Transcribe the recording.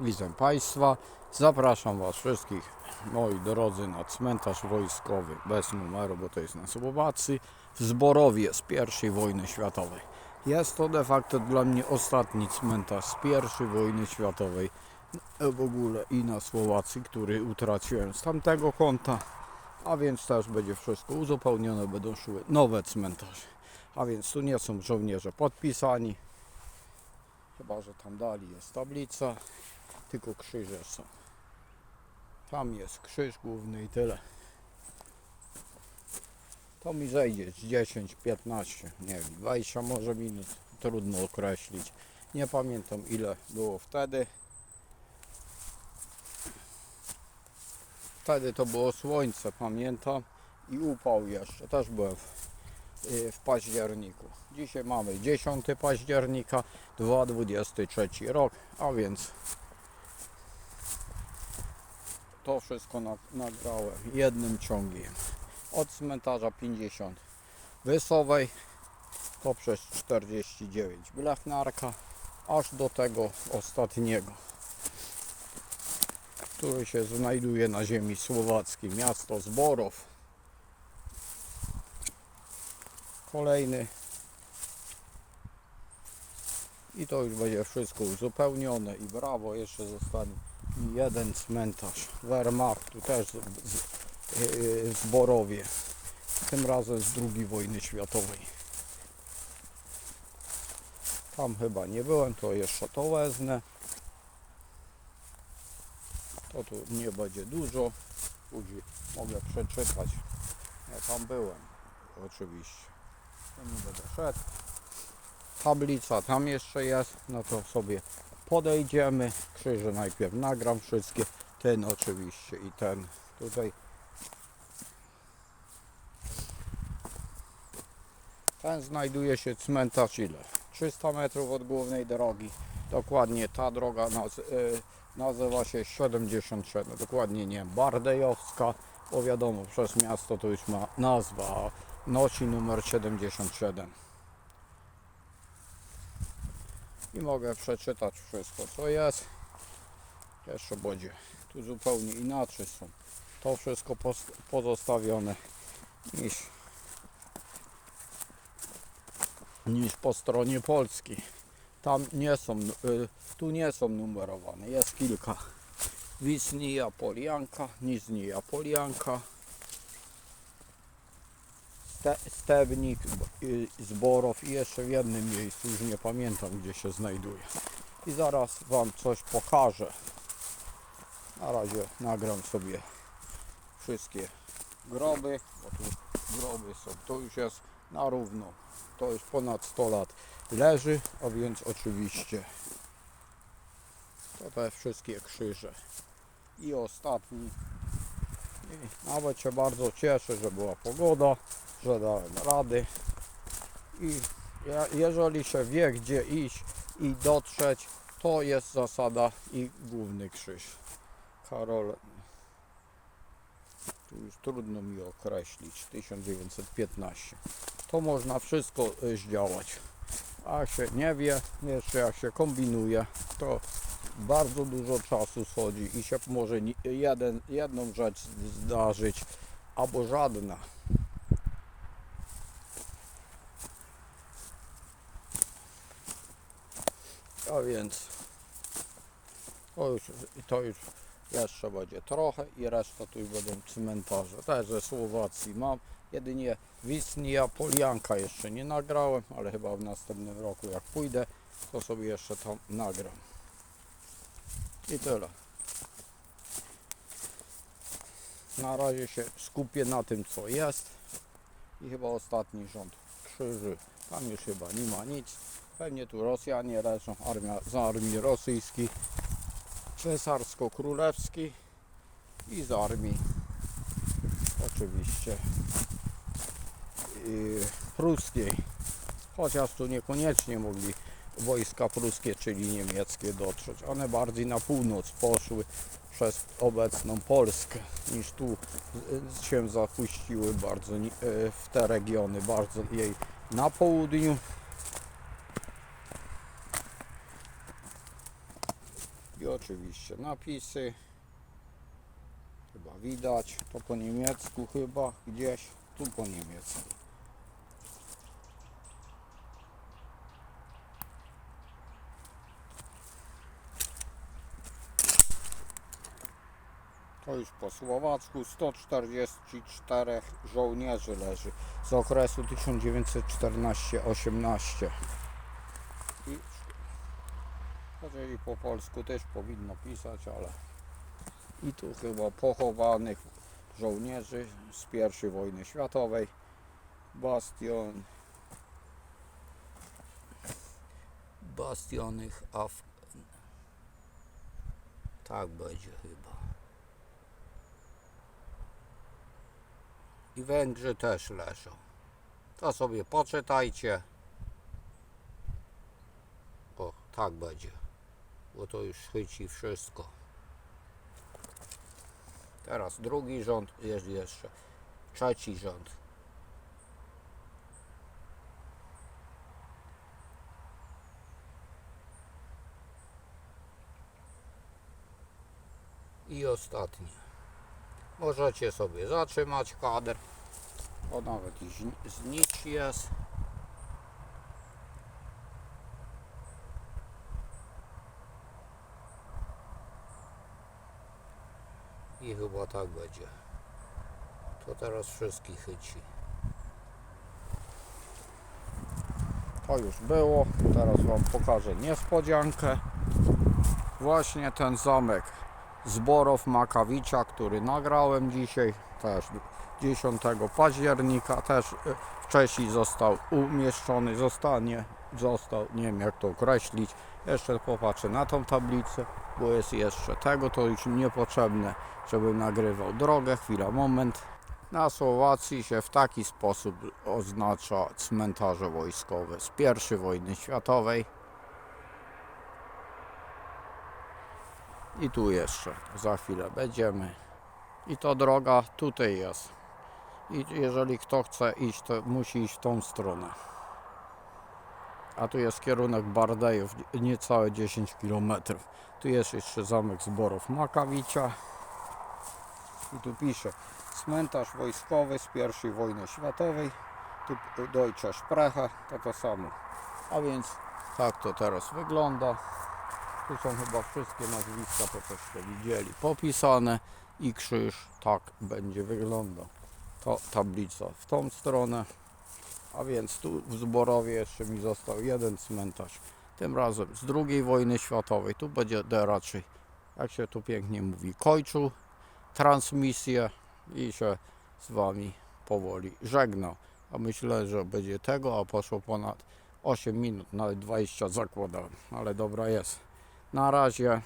Witam Państwa. Zapraszam Was wszystkich, moi drodzy, na cmentarz wojskowy bez numeru, bo to jest na Słowacji, w Zborowie z I wojny światowej. Jest to de facto dla mnie ostatni cmentarz z I wojny światowej e, w ogóle i na Słowacji, który utraciłem z tamtego konta. A więc też będzie wszystko uzupełnione, będą szły nowe cmentarze. A więc tu nie są żołnierze podpisani, Chyba, że tam dali jest tablica, tylko krzyże są. Tam jest krzyż główny i tyle. To mi zejdzie z 10, 15, nie wiem, 20 może minut, trudno określić. Nie pamiętam ile było wtedy. Wtedy to było słońce, pamiętam, i upał jeszcze, też byłem w, y, w październiku. Dzisiaj mamy 10 października 2023 rok, a więc to wszystko na, nagrałem jednym ciągiem. Od cmentarza 50 Wysowej poprzez 49 Blechnarka aż do tego ostatniego, który się znajduje na ziemi słowackiej, miasto Zborów. Kolejny i to już będzie wszystko uzupełnione i brawo, jeszcze zostanie jeden cmentarz Wehrmachtu też z, z, z Borowie, tym razem z II wojny światowej. Tam chyba nie byłem, to jeszcze to wezmę. To tu nie będzie dużo, później mogę przeczytać. Ja tam byłem, oczywiście. To nie będę szedł tablica tam jeszcze jest, no to sobie podejdziemy. Krzyże najpierw nagram wszystkie, ten oczywiście i ten tutaj. Ten znajduje się cmentarz ile? 300 metrów od głównej drogi. Dokładnie ta droga naz y, nazywa się 77, dokładnie nie Bardejowska, bo wiadomo przez miasto to już ma nazwa, nosi numer 77 i mogę przeczytać wszystko co jest. Jeszcze będzie. Tu zupełnie inaczej są. To wszystko pozostawione niż niż po stronie polskiej. Tam nie są y, tu nie są numerowane. Jest kilka. Wisnija Polianka Niznija Polianka Ste, Stebnik, Zborow i jeszcze w jednym miejscu, już nie pamiętam gdzie się znajduje. I zaraz Wam coś pokażę. Na razie nagram sobie wszystkie groby, bo tu groby są. To już jest na równo. To już ponad 100 lat leży, a więc oczywiście to te wszystkie krzyże. I ostatni. I nawet się bardzo cieszę, że była pogoda że dałem rady. I jeżeli się wie gdzie iść i dotrzeć to jest zasada i główny krzyż. Karol tu już trudno mi określić 1915 to można wszystko y, zdziałać. A się nie wie jeszcze jak się kombinuje to bardzo dużo czasu schodzi i się może jeden, jedną rzecz zdarzyć albo żadna A więc to już, to już jeszcze będzie trochę i reszta tu już będą cmentarze. Też ze Słowacji mam. Jedynie Wisnia Polianka jeszcze nie nagrałem, ale chyba w następnym roku jak pójdę, to sobie jeszcze tam nagram. I tyle. Na razie się skupię na tym co jest. I chyba ostatni rząd krzyży. Tam już chyba nie ma nic. Pewnie tu Rosjanie leżą, armia, z armii rosyjskiej, cesarsko-królewskiej i z armii oczywiście yy, pruskiej. Chociaż tu niekoniecznie mogli wojska pruskie, czyli niemieckie dotrzeć. One bardziej na północ poszły przez obecną Polskę niż tu y, się zapuściły bardzo ni- y, w te regiony, bardzo jej na południu I oczywiście napisy. Chyba widać. To po niemiecku chyba gdzieś. Tu po niemiecku. To już po słowacku 144 żołnierzy leży z okresu 1914-18. Jeżeli po polsku też powinno pisać, ale i tu chyba pochowanych żołnierzy z I wojny światowej. Bastion. Bastionych Af... Tak będzie chyba. I Węgrzy też leżą. To sobie poczytajcie. O, tak będzie. Bo to już chyci wszystko. Teraz drugi rząd jest jeszcze. Trzeci rząd. I ostatni. Możecie sobie zatrzymać kadr. O nawet i znicz jest. I chyba tak będzie. To teraz wszystkich chyci. To już było. Teraz Wam pokażę niespodziankę. Właśnie ten zamek Zborow Makawicza, który nagrałem dzisiaj, też 10 października, też e, wcześniej został umieszczony, zostanie, został, nie wiem jak to określić, jeszcze popatrzę na tą tablicę, bo jest jeszcze tego, to już niepotrzebne, żebym nagrywał drogę, chwila, moment. Na Słowacji się w taki sposób oznacza cmentarze wojskowe z I wojny światowej. I tu jeszcze za chwilę będziemy. I to droga tutaj jest. I jeżeli kto chce iść, to musi iść w tą stronę. A tu jest kierunek Bardejów, niecałe 10 km. Tu jest jeszcze zamek Zborów Makawicza. I tu pisze cmentarz wojskowy z I wojny światowej. Tu Deutsche Sprache, to to samo. A więc tak to teraz wygląda. Tu są chyba wszystkie nazwiska, to coście widzieli, popisane i krzyż tak będzie wyglądał. To tablica w tą stronę, a więc tu w Zborowie jeszcze mi został jeden cmentarz. Tym razem z II wojny światowej. Tu będzie raczej, jak się tu pięknie mówi, kończył transmisję i się z Wami powoli żegnał. A myślę, że będzie tego, a poszło ponad 8 minut, nawet 20 zakładałem, ale dobra jest. Na razie